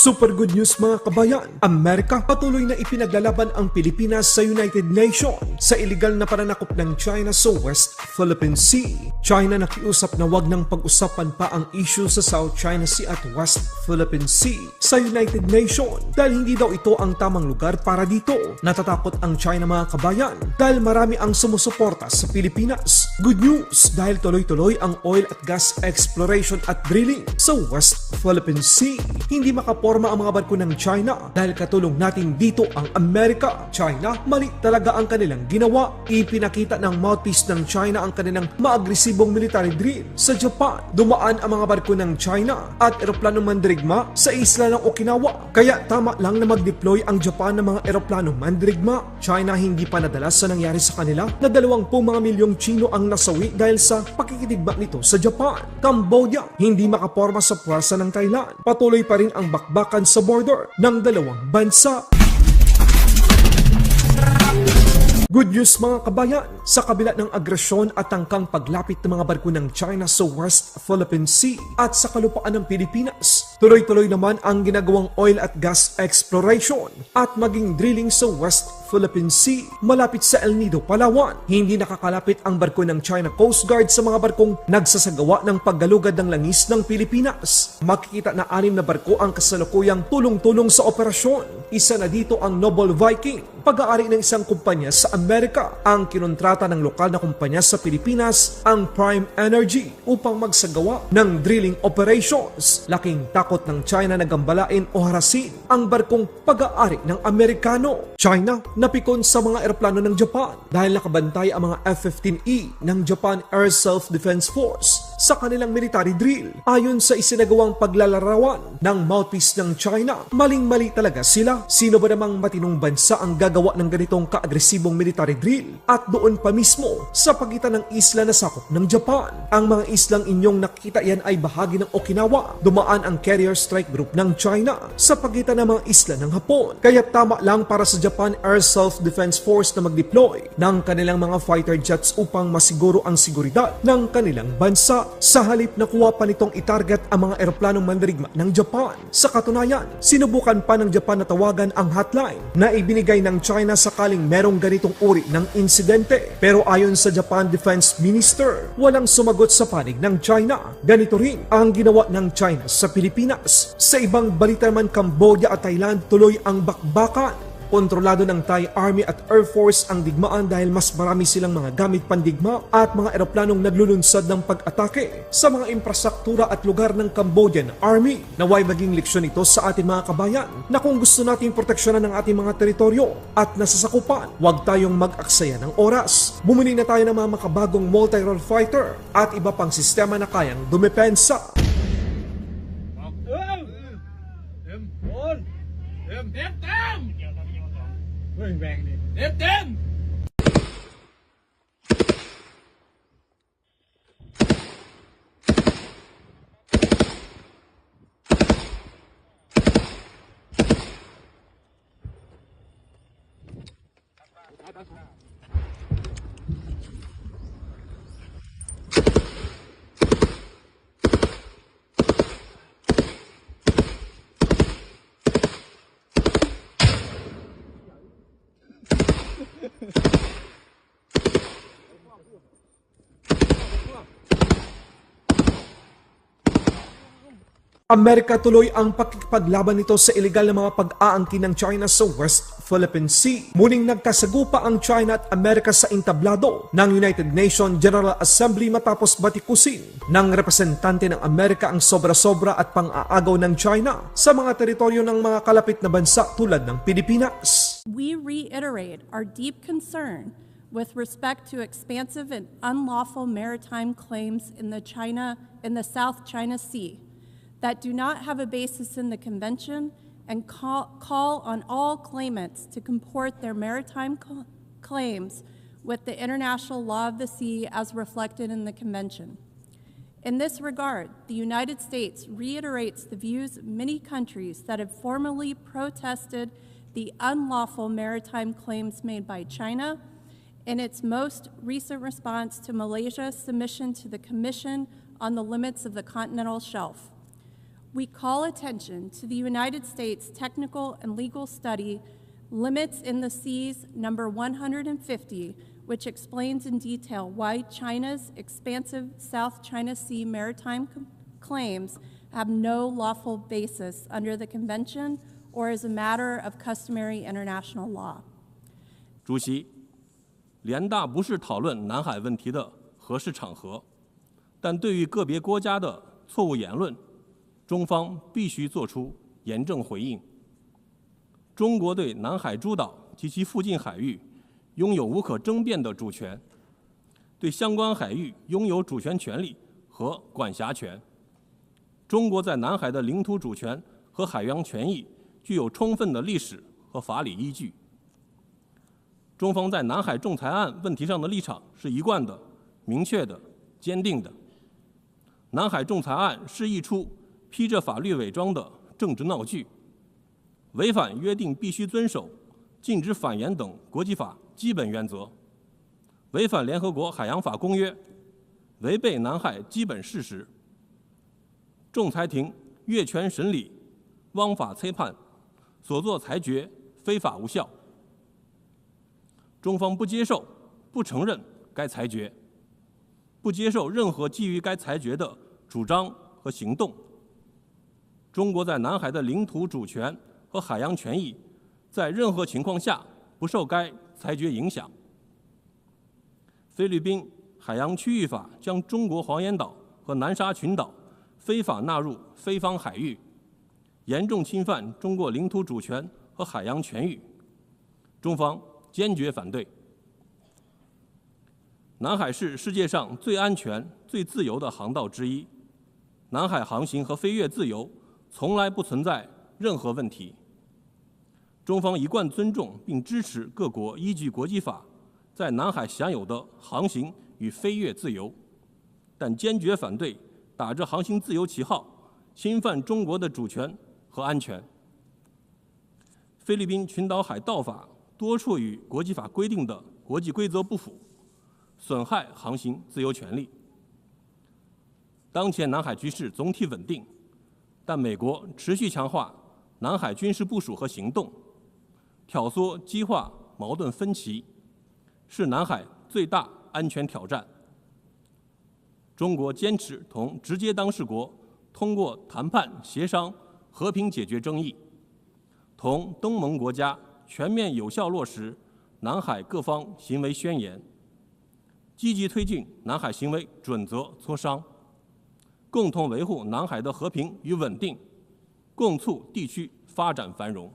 Super good news mga kabayan. Amerika patuloy na ipinaglalaban ang Pilipinas sa United Nations sa illegal na pananakop ng China sa West Philippine Sea. China nakiusap na wag nang pag-usapan pa ang issue sa South China Sea at West Philippine Sea sa United Nations dahil hindi daw ito ang tamang lugar para dito. Natatakot ang China mga kabayan dahil marami ang sumusuporta sa Pilipinas. Good news dahil tuloy-tuloy ang oil at gas exploration at drilling sa West Philippine Sea. Hindi makaporma ang mga barko ng China dahil katulong natin dito ang Amerika. China, mali talaga ang kanilang ginawa. Ipinakita ng mouthpiece ng China ang kanilang maagresibong military drill. Sa Japan, dumaan ang mga barko ng China at eroplanong mandirigma sa isla ng Okinawa. Kaya tama lang na mag-deploy ang Japan ng mga eroplanong mandirigma. China hindi pa nadala sa nangyari sa kanila na dalawang po mga milyong Chino ang nasawi dahil sa pakikitigba nito sa Japan. Cambodia, hindi makaporma sa puwersa ng Thailand. Patuloy pa rin ang bakbakan sa border ng dalawang bansa. Good news mga kabayan, sa kabila ng agresyon at tangkang paglapit ng mga barko ng China sa West Philippine Sea at sa kalupaan ng Pilipinas, tuloy-tuloy naman ang ginagawang oil at gas exploration at maging drilling sa West Philippine Sea malapit sa El Nido, Palawan. Hindi nakakalapit ang barko ng China Coast Guard sa mga barkong nagsasagawa ng paggalugad ng langis ng Pilipinas. Makikita na anim na barko ang kasalukuyang tulong-tulong sa operasyon. Isa na dito ang Noble Viking, pag-aari ng isang kumpanya sa Amerika. Ang kinontrata ng lokal na kumpanya sa Pilipinas, ang Prime Energy, upang magsagawa ng drilling operations. Laking takot ng China na gambalain o harasin ang barkong pag-aari ng Amerikano. China napikon sa mga eroplano ng Japan dahil nakabantay ang mga F-15E ng Japan Air Self-Defense Force sa kanilang military drill. Ayon sa isinagawang paglalarawan ng mouthpiece ng China, maling-mali talaga sila. Sino ba namang matinong bansa ang gagawa ng ganitong kaagresibong military drill? At doon pa mismo sa pagitan ng isla na sakop ng Japan. Ang mga islang inyong nakikita yan ay bahagi ng Okinawa. Dumaan ang carrier strike group ng China sa pagitan ng mga isla ng Hapon. Kaya tama lang para sa Japan Air Self-Defense Force na mag-deploy ng kanilang mga fighter jets upang masiguro ang seguridad ng kanilang bansa sa halip na kuha pa nitong itarget ang mga eroplanong mandirigma ng Japan. Sa katunayan, sinubukan pa ng Japan na tawagan ang hotline na ibinigay ng China sakaling merong ganitong uri ng insidente. Pero ayon sa Japan Defense Minister, walang sumagot sa panig ng China. Ganito rin ang ginawa ng China sa Pilipinas. Sa ibang balita naman, Cambodia at Thailand tuloy ang bakbakan kontrolado ng Thai Army at Air Force ang digmaan dahil mas marami silang mga gamit pandigma at mga eroplanong naglulunsad ng pag-atake sa mga infrastruktura at lugar ng Cambodian Army. Naway maging leksyon ito sa ating mga kabayan na kung gusto nating proteksyonan ang ating mga teritoryo at nasasakupan, huwag tayong mag-aksaya ng oras. Bumili na tayo ng mga makabagong multi-role fighter at iba pang sistema na kayang dumepensa. Tim, on! Tim, Tim, Tim! Mười vàng đi Đếm đếm Hãy Amerika tuloy ang pakikipaglaban nito sa ilegal na mga pag-aangkin ng China sa West Philippine Sea. Muling nagkasagupa ang China at Amerika sa intablado ng United Nations General Assembly matapos batikusin ng representante ng Amerika ang sobra-sobra at pang-aagaw ng China sa mga teritoryo ng mga kalapit na bansa tulad ng Pilipinas. We reiterate our deep concern with respect to expansive and unlawful maritime claims in the China in the South China Sea that do not have a basis in the convention and call, call on all claimants to comport their maritime cl- claims with the international law of the sea as reflected in the convention. In this regard, the United States reiterates the views of many countries that have formally protested the unlawful maritime claims made by China in its most recent response to Malaysia's submission to the Commission on the Limits of the Continental Shelf. We call attention to the United States Technical and Legal Study Limits in the Seas number 150, which explains in detail why China's expansive South China Sea maritime claims have no lawful basis under the convention or as a matter of customary international law. 主席，联大不是讨论南海问题的合适场合，但对于个别国家的错误言论，中方必须作出严正回应。中国对南海诸岛及其附近海域拥有无可争辩的主权，对相关海域拥有主权权利和管辖权。中国在南海的领土主权和海洋权益具有充分的历史和法理依据。中方在南海仲裁案问题上的立场是一贯的、明确的、坚定的。南海仲裁案是一出披着法律伪装的政治闹剧，违反约定必须遵守、禁止反言等国际法基本原则，违反联合国海洋法公约，违背南海基本事实。仲裁庭越权审理、枉法催判，所作裁决非法无效。中方不接受、不承认该裁决，不接受任何基于该裁决的主张和行动。中国在南海的领土主权和海洋权益，在任何情况下不受该裁决影响。菲律宾海洋区域法将中国黄岩岛和南沙群岛非法纳入菲方海域，严重侵犯中国领土主权和海洋权益。中方。坚决反对。南海是世界上最安全、最自由的航道之一，南海航行和飞越自由从来不存在任何问题。中方一贯尊重并支持各国依据国际法在南海享有的航行与飞越自由，但坚决反对打着航行自由旗号侵犯中国的主权和安全。菲律宾群岛海盗法。多处与国际法规定的国际规则不符，损害航行自由权利。当前南海局势总体稳定，但美国持续强化南海军事部署和行动，挑唆激化矛盾分歧，是南海最大安全挑战。中国坚持同直接当事国通过谈判协商和平解决争议，同东盟国家。全面有效落实南海各方行为宣言，积极推进南海行为准则磋商，共同维护南海的和平与稳定，共促地区发展繁荣。